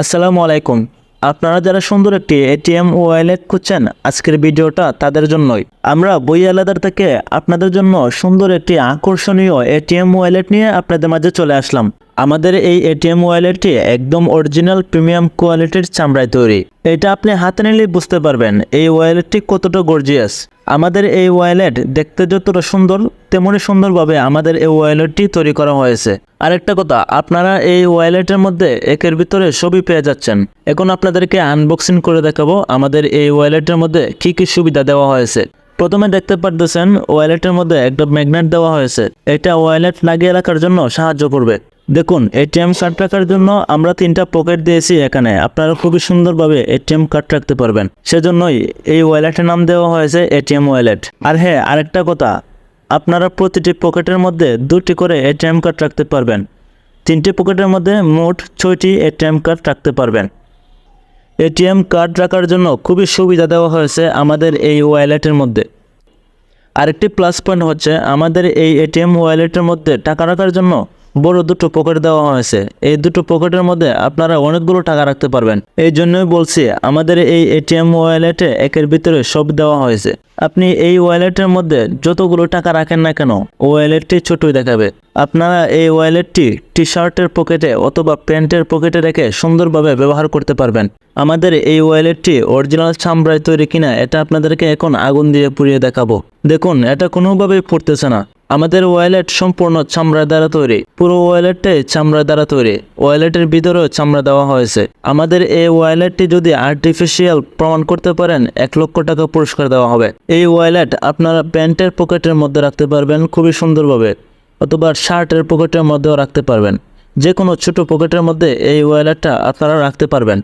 আসসালামু আলাইকুম। আপনারা যারা সুন্দর একটি এটিএম ওয়ালেট খুঁজছেন, আজকের ভিডিওটা তাদের জন্যই। আমরা বই আলাদার থেকে আপনাদের জন্য সুন্দর একটি আকর্ষণীয় এটিএম ওয়ালেট নিয়ে আপনাদের মাঝে চলে আসলাম। আমাদের এই এটিএম ওয়ালেটটি একদম অরিজিনাল প্রিমিয়াম কোয়ালিটির চামড়ায় তৈরি। এটা আপনি হাতে নিলেই বুঝতে পারবেন এই ওয়ালেটটি কতটা গর্জিয়াস। আমাদের এই ওয়ালেট দেখতে যতটা সুন্দর তেমনই সুন্দরভাবে আমাদের এই ওয়ালেটটি তৈরি করা হয়েছে। আরেকটা কথা, আপনারা এই ওয়ালেটের মধ্যে একের ভিতরে সবই পেয়ে যাচ্ছেন। এখন আপনাদেরকে আনবক্সিং করে দেখাবো আমাদের এই ওয়ালেটের মধ্যে কি কি সুবিধা দেওয়া হয়েছে। প্রথমে দেখতে পারতেছেন, ওয়ালেটের মধ্যে একটা ম্যাগনেট দেওয়া হয়েছে। এটা ওয়ালেট লাগিয়ে রাখার জন্য সাহায্য করবে। দেখুন এটিএম কার্ড রাখার জন্য আমরা তিনটা পকেট দিয়েছি এখানে। আপনারা খুবই সুন্দরভাবে এটিএম কার্ড রাখতে পারবেন। সেজন্যই এই ওয়ালেটের নাম দেওয়া হয়েছে এটিএম ওয়ালেট আর হ্যাঁ আরেকটা কথা, আপনারা প্রতিটি পকেটের মধ্যে দুটি করে এটিএম কার্ড রাখতে পারবেন। তিনটি পকেটের মধ্যে মোট ছয়টি এটিএম কার্ড রাখতে পারবেন। এটিএম কার্ড রাখার জন্য খুবই সুবিধা দেওয়া হয়েছে আমাদের এই ওয়ালেটের মধ্যে। আরেকটি প্লাস পয়েন্ট হচ্ছে, আমাদের এই এটিএম ওয়ালেটের মধ্যে টাকা রাখার জন্য বড় দুটো পকেট দেওয়া হয়েছে। এই দুটো পকেটের মধ্যে আপনারা অনেকগুলো টাকা রাখতে পারবেন। এই জন্যই বলছি, আমাদের এই এটিএম ওয়ালেটে একের ভিতরে সব দেওয়া হয়েছে। আপনি এই ওয়ালেটের মধ্যে যতগুলো টাকা রাখেন না কেন ওয়ালেটটি ছোটই দেখাবে। আপনারা এই ওয়ালেটটি টি শার্টের পকেটে অথবা প্যান্টের পকেটে রেখে সুন্দরভাবে ব্যবহার করতে পারবেন। আমাদের এই ওয়ালেটটি অরিজিনাল চামড়ায় তৈরি কিনা, এটা আপনাদেরকে এখন আগুন দিয়ে পুড়িয়ে দেখাবো। দেখুন, এটা কোনোভাবেই ফুটতেছে না। আমাদের ওয়ালেট সম্পূর্ণ চামড়া দ্বারা তৈরি। পুরো ওয়ালেটটাই চামড়া দ্বারা তৈরি। ওয়ালেটের ভিতরেও চামড়া দেওয়া হয়েছে। আমাদের এই ওয়ালেটটি যদি আর্টিফিশিয়াল প্রমাণ করতে পারেন, এক লক্ষ টাকা পুরস্কার দেওয়া হবে। এই ওয়ালেট আপনারা প্যান্টের পকেটের মধ্যে রাখতে পারবেন খুবই সুন্দরভাবে, অথবা শার্টের পকেটের মধ্যেও রাখতে পারবেন। যে কোনো ছোট পকেটের মধ্যে এই ওয়ালেটটা আপনারা রাখতে পারবেন।